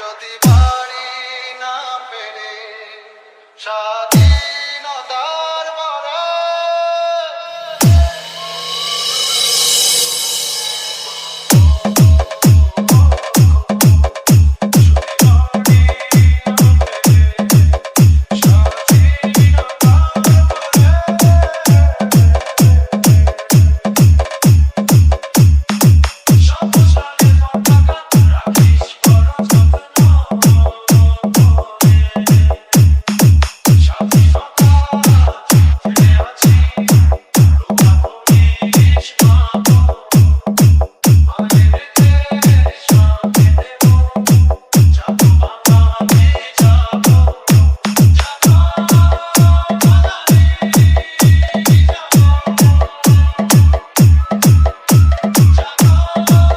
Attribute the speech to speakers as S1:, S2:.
S1: যদি ভাই